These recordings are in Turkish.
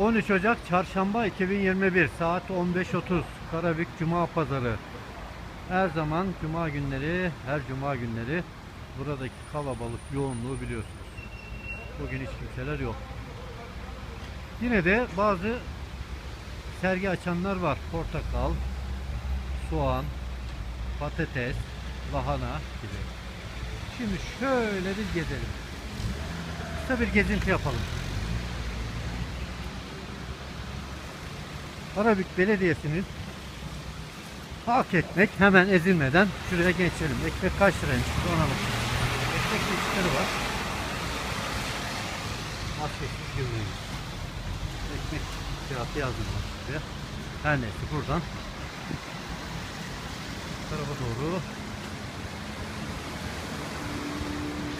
13 Ocak Çarşamba 2021 saat 15.30 Karabük Cuma Pazarı. Her zaman Cuma günleri, her Cuma günleri buradaki kalabalık yoğunluğu biliyorsunuz. Bugün hiç kimseler yok. Yine de bazı sergi açanlar var. Portakal, soğan, patates, lahana gibi. Şimdi şöyle bir gezelim. Kısa bir gezinti yapalım. Karabük Belediyesi'nin hak ekmek hemen ezilmeden şuraya geçelim. Ekmek kaç liraymış ona bakalım. Ekmek çeşitleri var. Maskesiz girmeyin. Ekmek fiyatı yazmıyor şuraya. Her neyse buradan bu tarafa doğru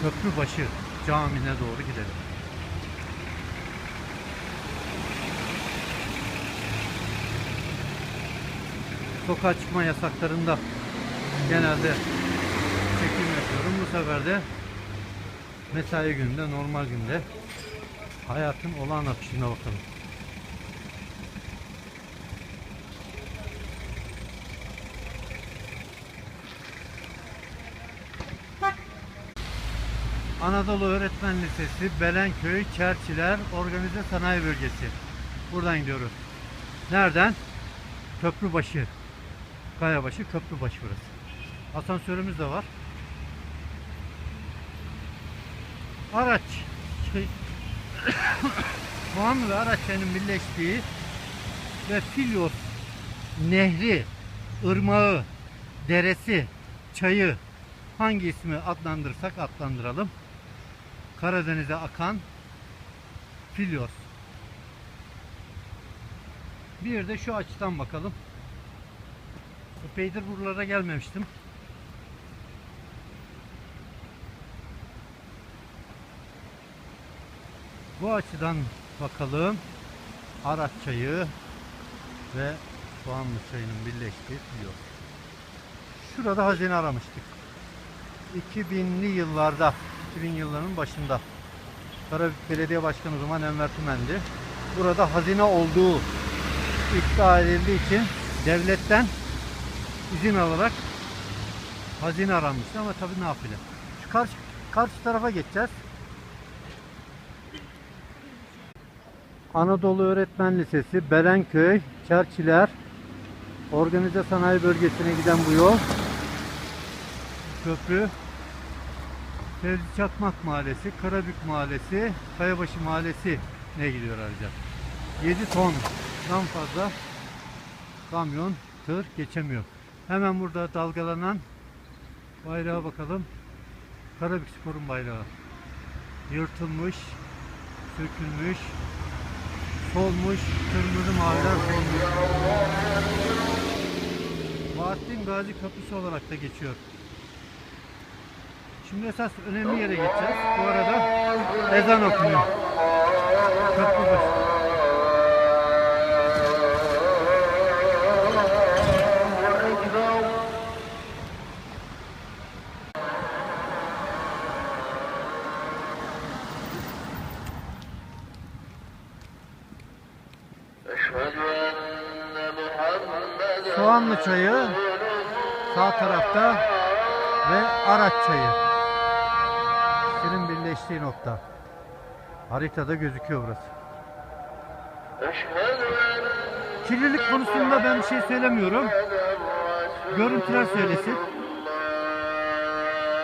Köprübaşı Camii'ne doğru gidelim. Sokağa çıkma yasaklarında genelde çekim yapıyorum. Bu sefer de mesai gününde, normal günde hayatın olağan akışına bakalım. Anadolu Öğretmen Lisesi, Belenköy, Çerçiler Organize Sanayi Bölgesi. Buradan gidiyoruz. Nereden? Köprübaşı. Kayabaşı, Köprübaşı burası. Asansörümüz de var. Araç. Şey, Puan ve Araçların birleştiği ve Filyos nehri, ırmağı, deresi, çayı hangi ismi adlandırırsak adlandıralım. Karadeniz'e akan Filyos. Bir de şu açıdan bakalım. Epeydir buralara gelmemiştim. Bu açıdan bakalım. Araç çayı ve Soğanlı çayının birleştiği Filyos. Şurada hazine aramıştık. 2000'li yıllarda, 2000 yıllarının başında Karabük Belediye Başkanı zaman Enver Tümen'di. Burada hazine olduğu iddia edildiği için devletten izin alarak hazine aranmıştı ama tabii nafile. Şu karşı, karşı tarafa geçeceğiz. Anadolu Öğretmen Lisesi, Belenköy, Çerçiler, Organize Sanayi Bölgesi'ne giden bu yol. Köprü, Fevzi Çakmak Mahallesi, Karabük Mahallesi, Kayabaşı Mahallesi ne gidiyor ayrıca. 7 tondan fazla kamyon, tır geçemiyor. Hemen burada dalgalanan bayrağa bakalım. Karabük Spor'un bayrağı. Yırtılmış, sökülmüş, solmuş, kırmızı maviler solmuş. Bahattin Gazi Kapısı olarak da geçiyor. Şimdi esas önemli yere gideceğiz. Bu arada ezan okunuyor. Kapı başı. Kara Çayı sağ tarafta ve Araç Çayı. İkisinin birleştiği nokta. Haritada gözüküyor burası. Kirlilik konusunda ben bir şey söylemiyorum. Görüntüler söylesin.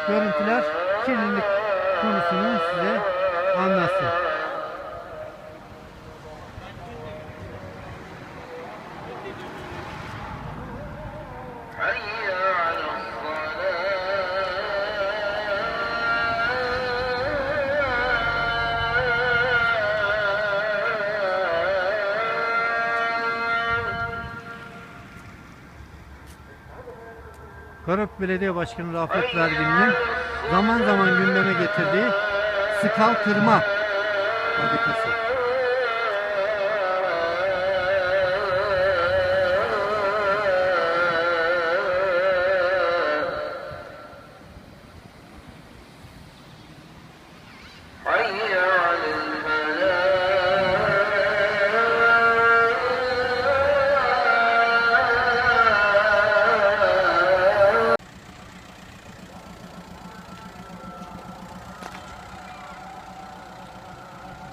Görüntüler kirlilik konusunu size anlatsın. Karabük Belediye Başkanı Rafet Vergin'in zaman zaman gündeme getirdiği skal kırma fabrikası.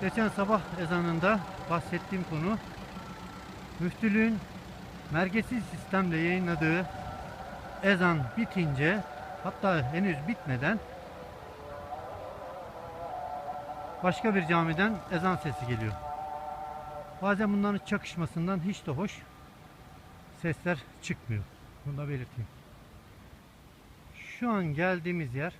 Geçen sabah ezanında bahsettiğim konu müftülüğün merkezsiz sistemle yayınladığı ezan bitince hatta henüz bitmeden başka bir camiden ezan sesi geliyor. Bazen bunların çakışmasından hiç de hoş sesler çıkmıyor. Bunu da belirteyim. Şu an geldiğimiz yer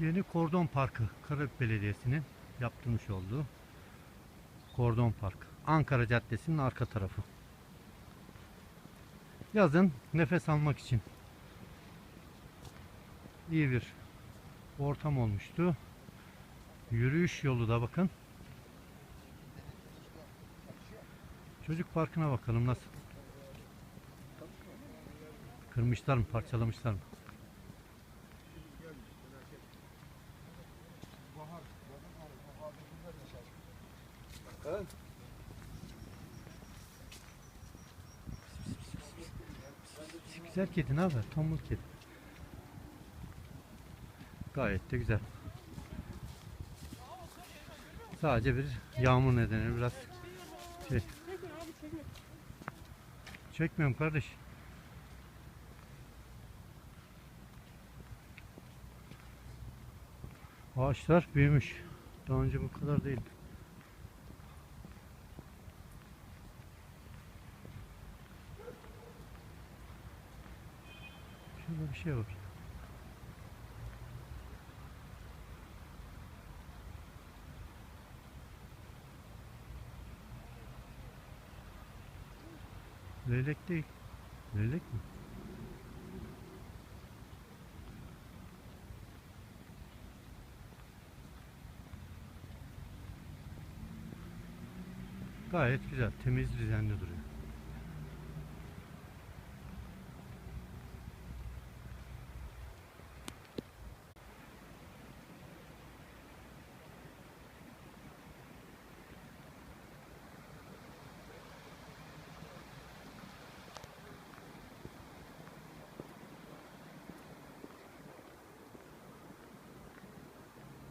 Yeni Kordon Parkı Karabük Belediyesi'nin yaptırmış olduğu Kordon Park. Ankara Caddesi'nin arka tarafı. Yazın nefes almak için iyi bir ortam olmuştu. Yürüyüş yolu da bakın. Çocuk parkına bakalım nasıl. Kırmışlar mı, parçalamışlar mı? Güzel kedi ne haber? Tombul kedi. Gayet de güzel. Sadece bir yağmur nedeni biraz şey. Çekmiyorum kardeş. Ağaçlar büyümüş. Daha önce bu kadar değil. Şurada bir şey var. Leylek değil. Leylek mi? Gayet güzel, temiz, düzenli duruyor.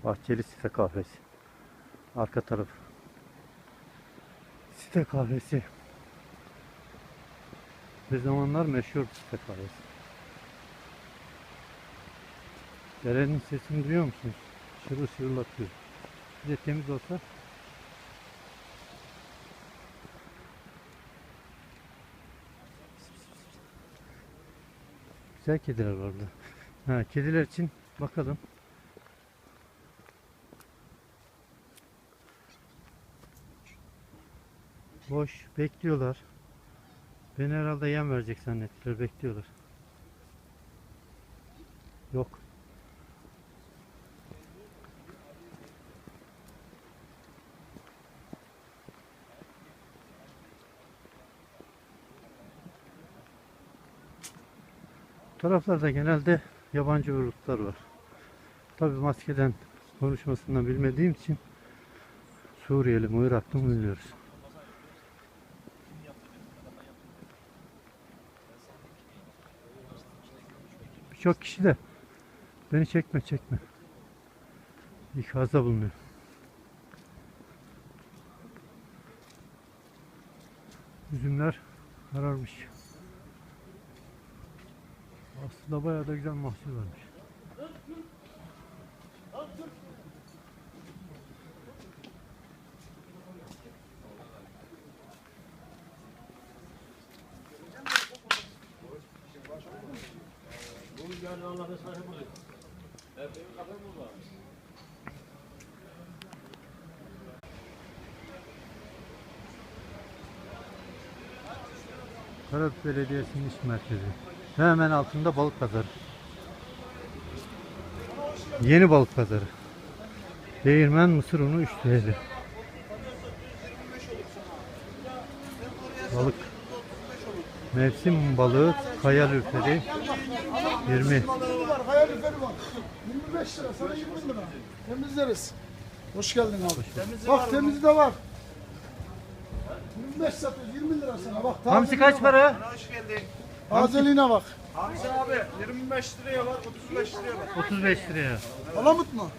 Bahçeli Site Kahvesi. Arka taraf. Site Kahvesi. Bir zamanlar meşhur Site Kahvesi. Derenin sesini duyuyor musunuz? Şırıl şırıl akıyor. Bir de temiz olsa Güzel kediler var burada. Ha, kediler için bakalım. Boş bekliyorlar. Beni herhalde yem verecek zannettiler. Bekliyorlar. Yok. Taraflarda genelde yabancı uyruklar var. Tabi maskeden konuşmasından bilmediğim için Suriyeli mi mı bilmiyoruz. Birçok kişi de beni çekme çekme. İkazda bulunuyor. Üzümler kararmış. Aslında bayağı da güzel mahsul varmış. Karabük Belediyesi'nin iş merkezi. Hemen altında balık pazarı. Yeni balık pazarı. Değirmen mısır unu 3 TL. Balık. Mevsim balığı kaya lüferi 20. balığı var, hayal üferi var. 25 lira, sana 20 lira. Temizleriz. Hoş geldin abi. bak temizi de var. 25 satıyoruz, 20 lira sana. Bak Hamsi kaç de var. para? Azeliğine bak. Hamsi abi 25 liraya var 35 liraya var. 35 liraya. Palamut mu?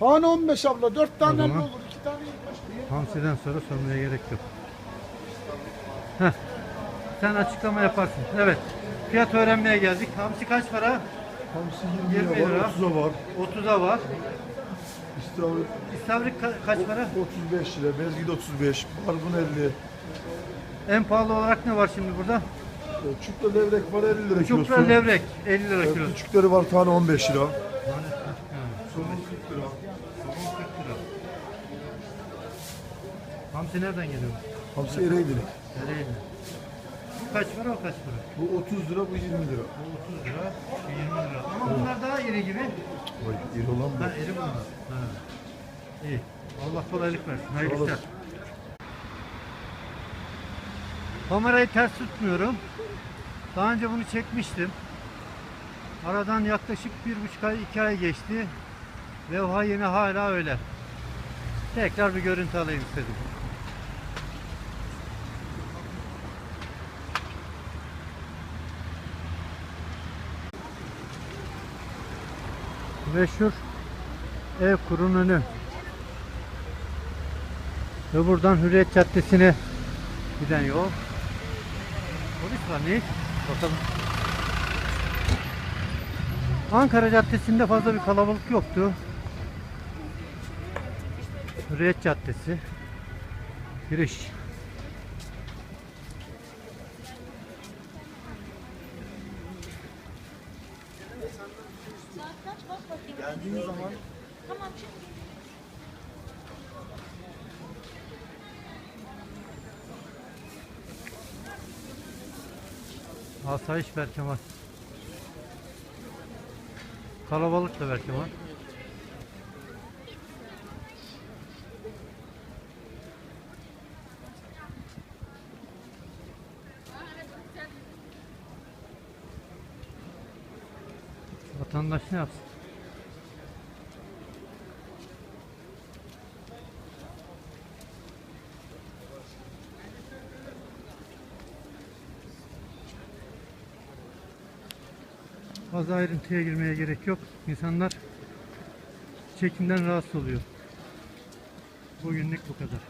Tane 15 abla. 4 tane O 50 zaman- olur. 2 tane 25 lira. Hamsiden sonra sormaya gerek yok. Heh. Sen açıklama yaparsın. Evet. Fiyat öğrenmeye geldik. Hamsi kaç para? Hamsi 20 20 lira lira. var, 30'a var. 30'a var. İstavrit İstavrit ka- kaç para? 35 lira, bezgit 35, barbun 50. En pahalı olarak ne var şimdi burada? E, Çupra levrek var 50 lira kilosu. Çupra levrek 50 lira E, kilosu. Küçükleri var tane 15 lira. Somon 40 lira. somon 40 lira. Hamsi nereden geliyor? Hamsi Ereğli'lik. Ereğli. Kaç para o kaç para? Bu 30 lira, bu 20 lira. Bu 30 lira, bu 20 lira. Ama bunlar daha iri gibi. Vay, iri olan bu. Ha iri bunlar. Ha. İyi. Allah kolaylık versin. Hayırlı işler. Kamerayı ters tutmuyorum. Daha önce bunu çekmiştim. Aradan yaklaşık bir buçuk ay, iki ay geçti. O yine hala öyle. Tekrar bir görüntü alayım istedim. Meşhur ev kurun önü. Ve buradan Hürriyet Caddesi'ne giden yol. Polis var ne? Bakalım. Ankara Caddesi'nde fazla bir kalabalık yoktu. Hürriyet Caddesi. Giriş. Saat kaç bak bakayım. Geldiğiniz zaman. Tamam çık. Asayiş Berkemal. Kalabalık da Berkemal. Vatandaş ne yapsın? Fazla ayrıntıya girmeye gerek yok. İnsanlar çekimden rahatsız oluyor. Bugünlük bu kadar.